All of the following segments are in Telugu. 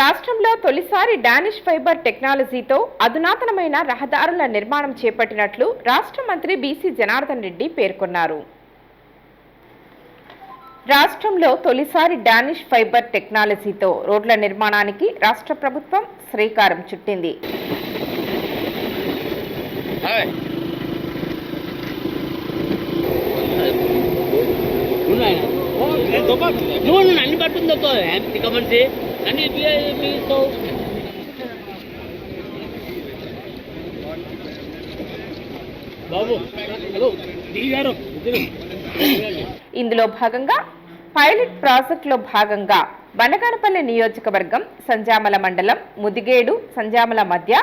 రాష్ట్రంలో తొలిసారి డానిష్ ఫైబర్ టెక్నాలజీతో అధునాతనమైన రహదారుల నిర్మాణం చేపట్టినట్లు రాష్ట్ర మంత్రి బీసీ జనార్దన్ రెడ్డి పేర్కొన్నారు. రాష్ట్రంలో తొలిసారి డానిష్ ఫైబర్ టెక్నాలజీతో రోడ్ల నిర్మాణానికి రాష్ట్ర ప్రభుత్వం శ్రీకారం చుట్టింది. నువ్వు నన్ను పట్టుంది ఒక తిక్క నన్ను పిలుస్తావు బాబు హలో గారు ఇందులో భాగంగా పైలట్ ప్రాజెక్టులో భాగంగా బనగానపల్లి నియోజకవర్గం సంజామల మండలం ముదిగేడు సంజామల మధ్య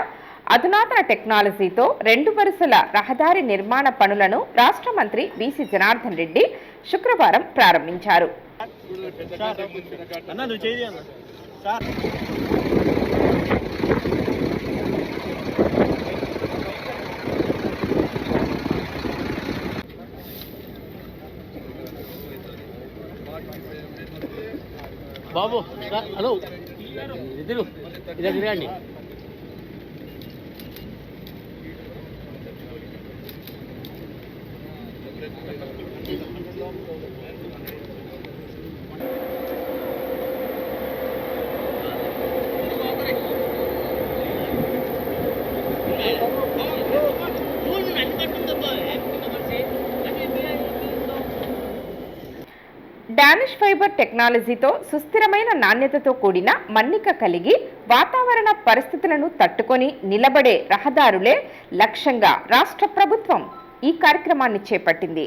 అధునాతన టెక్నాలజీతో రెండు వరుసల రహదారి నిర్మాణ పనులను రాష్ట్ర మంత్రి బీసీ జనార్దన్ రెడ్డి శుక్రవారం ప్రారంభించారు. బాబు హలో. ఇద్దరు ఇద్దరు తిరగండి. డానిష్ ఫైబర్ టెక్నాలజీతో సుస్థిరమైన నాణ్యతతో కూడిన మన్నిక కలిగి వాతావరణ పరిస్థితులను తట్టుకొని నిలబడే రహదారులే లక్ష్యంగా రాష్ట్ర ప్రభుత్వం ఈ కార్యక్రమాన్ని చేపట్టింది.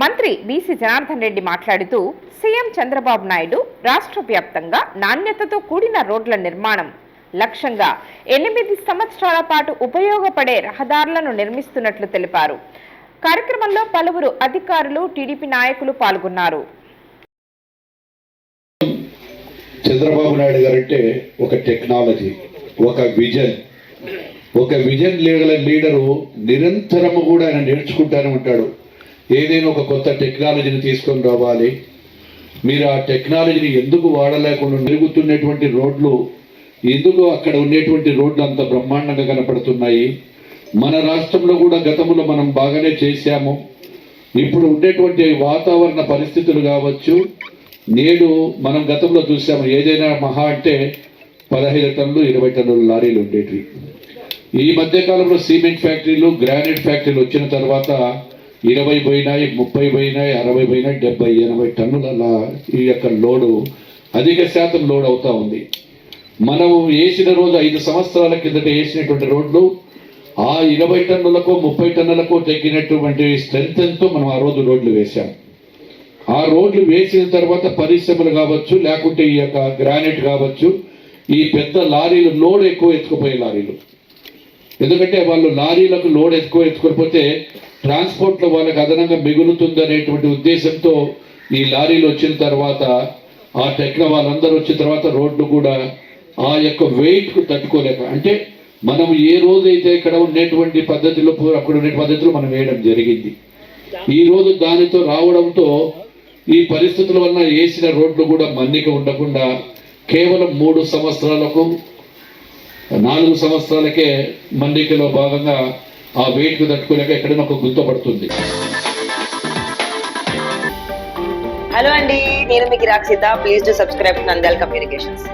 మంత్రి బీసీ జనార్దన్ రెడ్డి మాట్లాడుతూ సీఎం చంద్రబాబు నాయుడు రాష్ట్ర వ్యాప్తంగా నాణ్యతతో కూడిన రోడ్ల నిర్మాణం లక్ష్యంగా ఎనిమిది సంవత్సరాల పాటు ఉపయోగపడే రహదారులను నిర్మిస్తున్నట్లు తెలిపారు. కార్యక్రమంలో పలువురు అధికారులు టీడీపీ నాయకులు పాల్గొన్నారు. చంద్రబాబు నాయుడు గారంటే ఒక టెక్నాలజీ ఒక విజన్. ఒక విజన్ లీడర్ లీడరు నిరంతరము కూడా ఆయన నేర్చుకుంటానే ఉంటాడు. ఏదైనా ఒక కొత్త టెక్నాలజీని తీసుకొని రావాలి. మీరు ఆ టెక్నాలజీని ఎందుకు వాడలేకుండా పెరుగుతున్నటువంటి రోడ్లు ఎందుకు అక్కడ ఉండేటువంటి రోడ్లు అంత బ్రహ్మాండంగా కనపడుతున్నాయి? మన రాష్ట్రంలో కూడా గతంలో మనం బాగానే చేశాము. ఇప్పుడు ఉండేటువంటి వాతావరణ పరిస్థితులు కావచ్చు నేడు మనం గతంలో చూసాము ఏదైనా మహా అంటే పదహైదు టన్నులు ఇరవై టన్నుల లారీలు ఉండేటివి. ఈ మధ్య కాలంలో సిమెంట్ ఫ్యాక్టరీలు గ్రానైట్ ఫ్యాక్టరీలు వచ్చిన తర్వాత ఇరవై పోయినాయి ముప్పై పోయినాయి అరవై పోయినాయి డెబ్బై ఎనభై టన్నుల ఈ యొక్క లోడు అధిక శాతం లోడ్ అవుతా ఉంది. మనం వేసిన రోజు ఐదు సంవత్సరాల కిందట వేసినటువంటి రోడ్లు ఆ ఇరవై టన్నులకు ముప్పై టన్నులకు తగ్గినటువంటి స్ట్రెంగ్త్తో మనం ఆ రోజు రోడ్లు వేశాం. ఆ రోడ్లు వేసిన తర్వాత పరిశ్రమలు కావచ్చు లేకుంటే ఈ యొక్క గ్రానైట్ కావచ్చు ఈ పెద్ద లారీలు లోడ్ ఎక్కువ ఎత్తుకుపోయే లారీలు. ఎందుకంటే వాళ్ళు లారీలకు లోడ్ ఎక్కువ ఎత్తుకోకపోతే ట్రాన్స్పోర్ట్లో వాళ్ళకి అదనంగా మిగులుతుంది అనేటువంటి ఉద్దేశంతో ఈ లారీలు వచ్చిన తర్వాత ఆ టెక్న వాళ్ళందరూ వచ్చిన తర్వాత రోడ్లు కూడా ఆ యొక్క వెయిట్కు తట్టుకోలేక అంటే మనం ఏ రోజైతే ఇక్కడ ఉండేటువంటి పద్ధతిలో అక్కడ ఉండే పద్ధతిలో మనం వేయడం జరిగింది. ఈ రోజు దానితో రావడంతో ఈ పరిస్థితుల వలన వేసిన రోడ్లు కూడా మన్నిక ఉండకుండా కేవలం మూడు సంవత్సరాలకు నాలుగు సంవత్సరాలకే మన్నికలో భాగంగా ఆ వెయిట్కు తట్టుకోలేక ఎక్కడైనా ఒక గుర్తు పడుతుంది. హలో అండి నేను మీకు Rakshitha please to subscribe Nandyal communications